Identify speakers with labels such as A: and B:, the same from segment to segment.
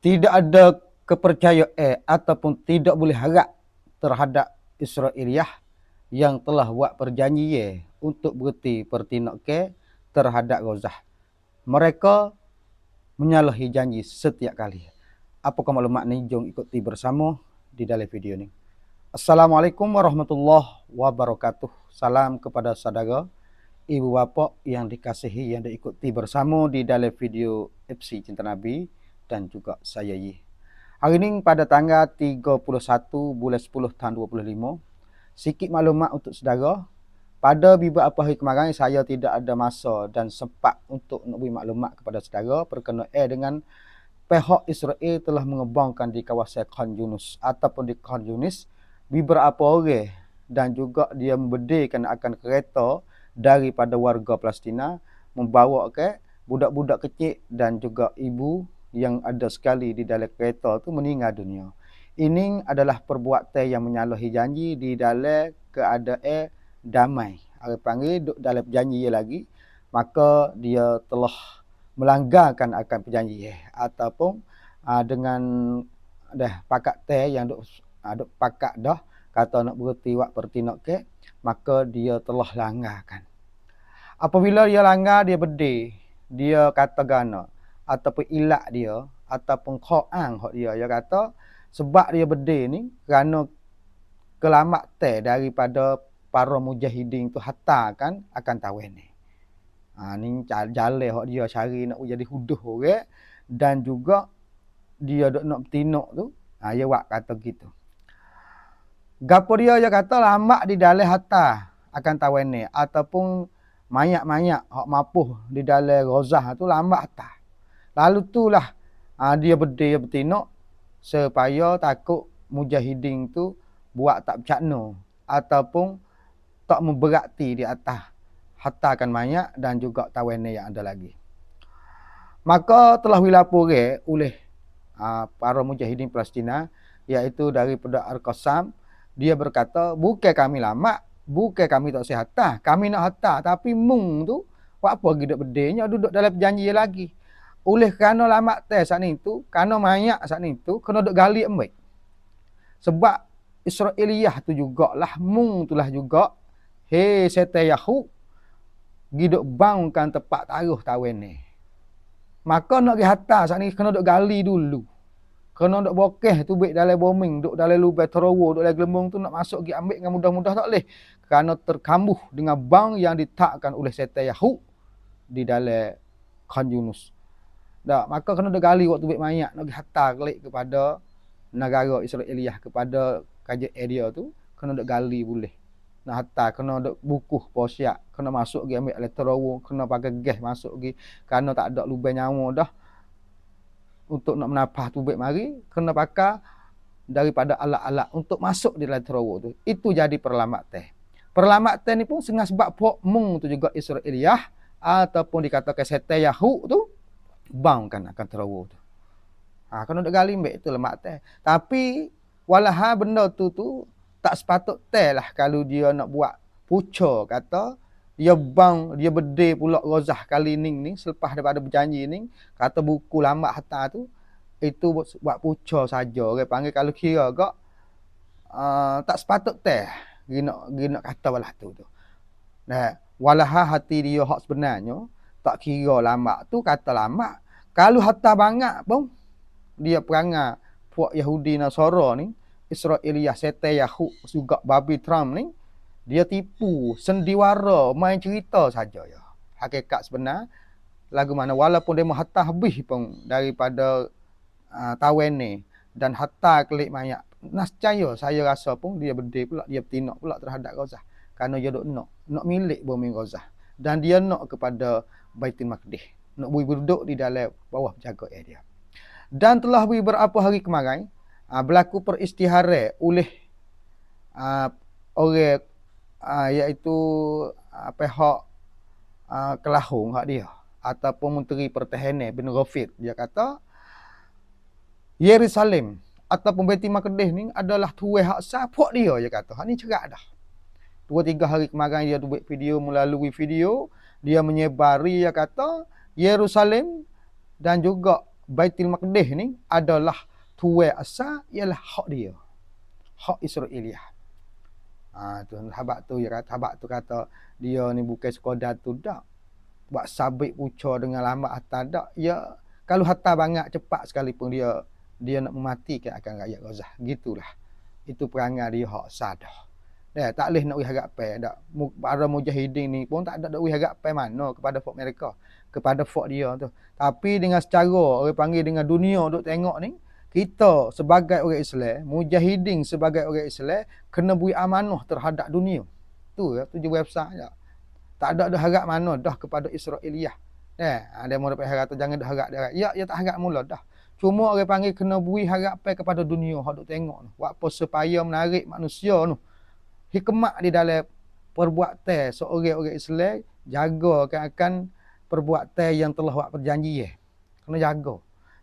A: tidak ada kepercayaan eh, ataupun tidak boleh harap terhadap Israeliah yang telah buat perjanjian untuk berhenti pertinok ke terhadap Gaza. Mereka menyalahi janji setiap kali. Apakah maklumat ni? Jom ikuti bersama di dalam video ni. Assalamualaikum warahmatullahi wabarakatuh. Salam kepada saudara, ibu bapa yang dikasihi yang diikuti bersama di dalam video FC Cinta Nabi dan juga saya Yi. Hari ini pada tanggal 31 bulan 10 tahun 25. Sikit maklumat untuk saudara. Pada beberapa hari kemarin saya tidak ada masa dan sempat untuk nak beri maklumat kepada saudara berkenaan dengan pihak Israel telah mengembangkan di kawasan Khan Yunus ataupun di Khan Yunis beberapa orang dan juga dia membedikan akan kereta daripada warga Palestina membawa ke budak-budak kecil dan juga ibu yang ada sekali di dalam kereta tu meninggal dunia. Ini adalah perbuatan yang menyalahi janji di dalam keadaan damai. Ada panggil dalam janji lagi maka dia telah melanggarkan akan perjanjian ataupun uh, dengan dah pakat teh yang duk ada pakat dah kata nak berhenti wak pertinok ke maka dia telah langgarkan apabila dia langgar dia berdeh dia kata gana ataupun ilak dia ataupun khoang hok dia. Dia kata sebab dia berdeh ni kerana kelamat teh daripada para mujahidin tu hatta kan akan tawen ni. Ha ni jalan hok dia cari nak jadi huduh orang dan juga dia dok nak bertinok tu ha dia buat kata gitu. Gapo dia? Dia kata lama di dalam harta akan tahu ni. Ataupun mayat-mayat hak mapuh di dalam rozah tu lama harta lalu itulah ha, dia berdaya bertinok supaya takut mujahidin tu buat tak bercakna ataupun tak memberati di atas. Harta akan mayat dan juga tawen yang ada lagi. Maka telah wilapore oleh uh, para mujahidin Palestina iaitu daripada Al-Qassam. Dia berkata bukan kami lama bukan kami tak sihat. Kami nak harta tapi mung tu apa gidak bedenya duduk dalam perjanji lagi oleh kerana lama teh saat itu kerana mayat saat itu kena duk gali ambil sebab Israeliyah tu jugalah mung tulah juga he sete yahu giduk bangkan tempat taruh tawen ni Maka nak pergi hantar saat ni kena duk gali dulu. Kena duk bokeh tu baik dalam bombing, duk dalam lubang terowo, duk dalam gelembung tu nak masuk pergi ambil dengan mudah-mudah tak boleh. Kerana terkambuh dengan bang yang ditakkan oleh setan Yahud di dalam Khan Yunus. Tak, maka kena duk gali waktu baik mayat nak hantar kelik kepada negara Israeliyah kepada kajian area tu kena duk gali boleh. Nak hantar kena ada buku posiak kena masuk pergi ambil elektro kena pakai gas masuk pergi kerana tak ada lubang nyawa dah. Untuk nak menapah tubik mari kena pakai daripada alat-alat untuk masuk di elektro tu. Itu jadi perlamat teh. Perlamat teh ni pun sengaja sebab pok mung tu juga Israeliyah ataupun dikatakan setan Yahud tu bang kan akan terowo tu. Ha kena dak gali mbek itu lemak teh. Tapi walaha benda tu tu tak sepatut teh lah kalau dia nak buat puca kata dia bang dia berde pula rozah kali ni ni selepas daripada berjanji ni kata buku lama hatta tu itu buat puca saja. Orang panggil kalau kira gak uh, tak sepatut teh. Gina gina kata walah tu tu. Nah walah hati dia hak sebenarnya tak kira lama tu kata lama kalau hatta banyak pun dia perangai puak Yahudi Nasara ni Israeliyah setan Yahud juga babi Trump ni dia tipu sendiwara main cerita saja ya. Hakikat sebenar lagu mana walaupun dia hatta habis pun daripada uh, tawen ni dan hatta kelik mayat nascaya saya rasa pun dia berdiri pula dia bertindak pula terhadap Gaza kerana dia nak nak milik bumi Gaza dan dia nak kepada Baitul Maqdis. Nak bui duduk di dalam bawah jaga dia dan telah beri berapa hari kemarin uh, berlaku peristihara oleh uh, orang uh, iaitu uh, pihak uh, kelahung hak dia ataupun menteri pertahanan bin Rafid dia kata Yerusalem ataupun Baitul Maqdis ni adalah tuai hak siapa dia? Dia kata hak ni cerak dah. Dua tiga hari kemarin dia buat video melalui video dia menyebari dia kata Yerusalem dan juga Baitul Maqdis ni adalah tuai asal ialah hak dia. Hak Israeliah. Ha, tu sahabat tu ya kata sahabat tu kata dia ni bukan sekadar tu dak. Buat sabit puca dengan lambat atas dak. Ya kalau hatta banyak cepat sekalipun dia dia nak mematikan akan rakyat Gaza. Gitulah. Itu perangai dia hak sadah. Ya, tak boleh nak harap pe dak. Para mujahidin ni pun tak ada nak harap pe mana kepada fok mereka, kepada fok dia tu. Tapi dengan secara orang panggil dengan dunia duk tengok ni, kita sebagai orang Islam, mujahidin sebagai orang Islam kena beri amanah terhadap dunia. Tu ya, tu je website ya. Tak ada dah harap mana dah kepada Israiliyah. Ya, ada mau dapat harap tu jangan dah harap dia. Ya, ya tak harap mula dah. Cuma orang panggil kena beri harap kepada dunia hak duk tengok Buat apa supaya menarik manusia tu hikmah di dalam perbuatan seorang-orang Islam jaga kan akan perbuatan yang telah buat perjanji ya. Kena jaga.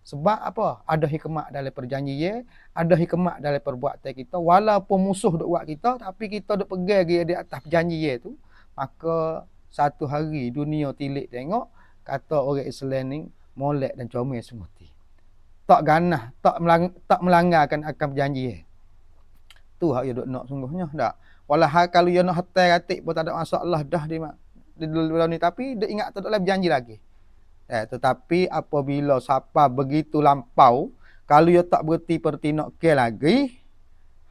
A: Sebab apa? Ada hikmah dalam perjanji ya, ada hikmah dalam perbuatan kita walaupun musuh duk buat kita tapi kita duk pegang di atas perjanji ya tu, maka satu hari dunia tilik tengok kata orang Islam ni molek dan comel semua ti. Tak ganah, tak melang, tak melanggarkan akan perjanji ya. Tu hak dia duk nak sungguhnya tak. Walau hal kalau dia nak hatai katik pun tak ada masalah dah di di dalam ni tapi dia ingat tak ada berjanji lagi. Eh, tetapi apabila siapa begitu lampau, kalau dia tak berhenti perti nak ke lagi,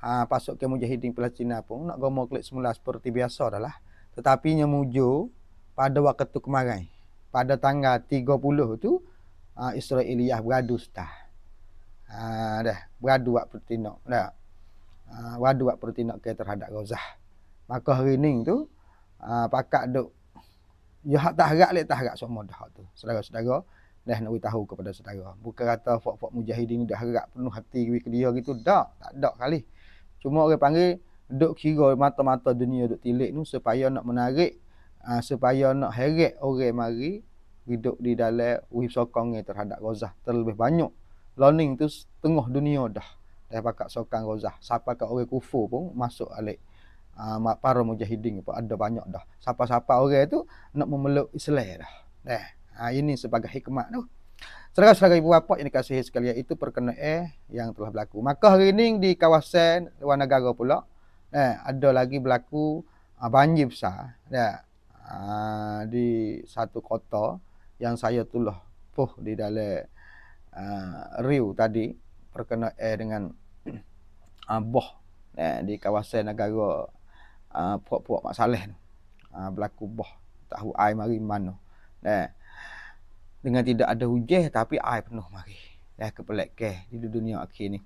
A: ha, pasuk ke mujahidin Palestina pun nak gomo klik semula seperti biasa dah lah. Tetapi nya muju pada waktu tu kemarin, pada tanggal 30 tu, ha, Israeliyah beradu setah. Ha, dah, beradu waktu pertinok. Dah uh, wadu buat pertindak ke terhadap Gaza. Maka hari ni tu uh, pakak duk ya hak tak harap lek tak harap semua dah tu. Saudara-saudara dah nak tahu kepada saudara. Bukan kata fok-fok mujahidin dah harap penuh hati ke dia gitu dak, tak dak kali. Cuma orang panggil duk kira mata-mata dunia duk tilik ni supaya nak menarik uh, supaya nak heret orang mari hidup di dalam wib sokong terhadap Gaza terlebih banyak. Learning tu tengah dunia dah dah pakak sokang rozah. Siapa kat orang kufur pun masuk alik uh, para mujahidin pun ada banyak dah. Siapa-siapa orang tu nak memeluk Islam dah. Dah. Uh, ini sebagai hikmah tu. Saudara-saudara ibu bapa yang dikasihi sekalian itu perkenaan eh yang telah berlaku. Maka hari ini di kawasan luar negara pula. Eh, ada lagi berlaku uh, banjir besar. Eh, uh, di satu kota yang saya tulah puh di dalam uh, riu tadi perkenaan eh, dengan uh, boh eh, di kawasan negara uh, puak-puak Mak Saleh uh, berlaku boh tahu air mari mana eh, dengan tidak ada hujan tapi air penuh mari. Eh, kepelek ke di dunia akhir ni.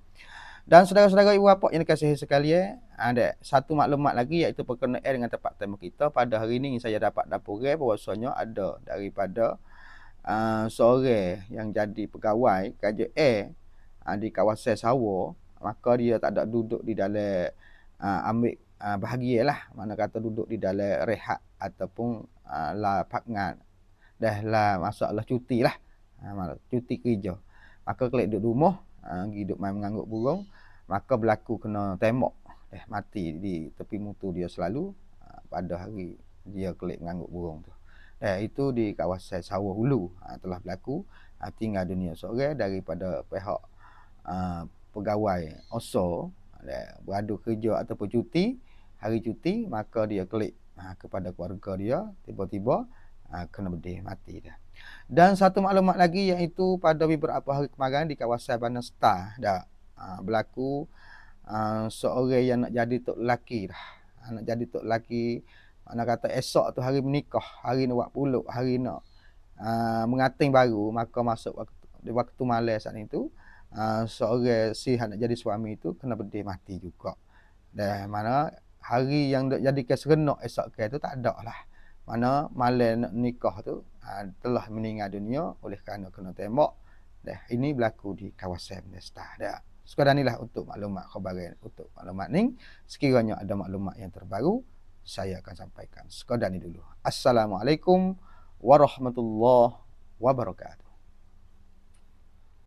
A: Dan saudara-saudara ibu bapa yang dikasihi sekalian, ada satu maklumat lagi iaitu perkenaan dengan tempat temu kita. Pada hari ini saya dapat dapuran bahawasanya ada daripada uh, seorang yang jadi pegawai KJA uh, di kawasan Sawo maka dia tak ada duduk di dalam uh, ambil uh, bahagialah. Mana kata duduk di dalam rehat ataupun uh, la pakngan dah lah masalah cuti lah. Uh, cuti kerja. Maka kalau duduk rumah uh, hidup main mengangguk burung maka berlaku kena tembok. Eh mati di tepi mutu dia selalu uh, pada hari dia kelik mengangguk burung tu. Eh itu di kawasan Sawah Hulu. Uh, telah berlaku uh, tinggal dunia seorang daripada pihak uh, pegawai OSO beradu kerja ataupun cuti hari cuti maka dia klik uh, kepada keluarga dia tiba-tiba uh, kena bedih mati dah dan satu maklumat lagi iaitu pada beberapa hari kemarin di kawasan Bandar Star dah uh, berlaku uh, seorang yang nak jadi tok lelaki dah. Uh, nak jadi tok lelaki mana kata esok tu hari menikah hari nak buat puluk hari nak uh, mengating baru maka masuk waktu di waktu malam saat itu uh, seorang si nak jadi suami itu kena berdeh mati juga. Dan mana hari yang jadi keserenok esok ke itu tak ada lah. Mana malam nak nikah tu uh, telah meninggal dunia oleh kerana kena tembak. Dan ini berlaku di kawasan Nesta. Dah. Sekadar inilah untuk maklumat khabaran untuk maklumat ni. Sekiranya ada maklumat yang terbaru, saya akan sampaikan. Sekadar ini dulu. Assalamualaikum warahmatullahi wabarakatuh.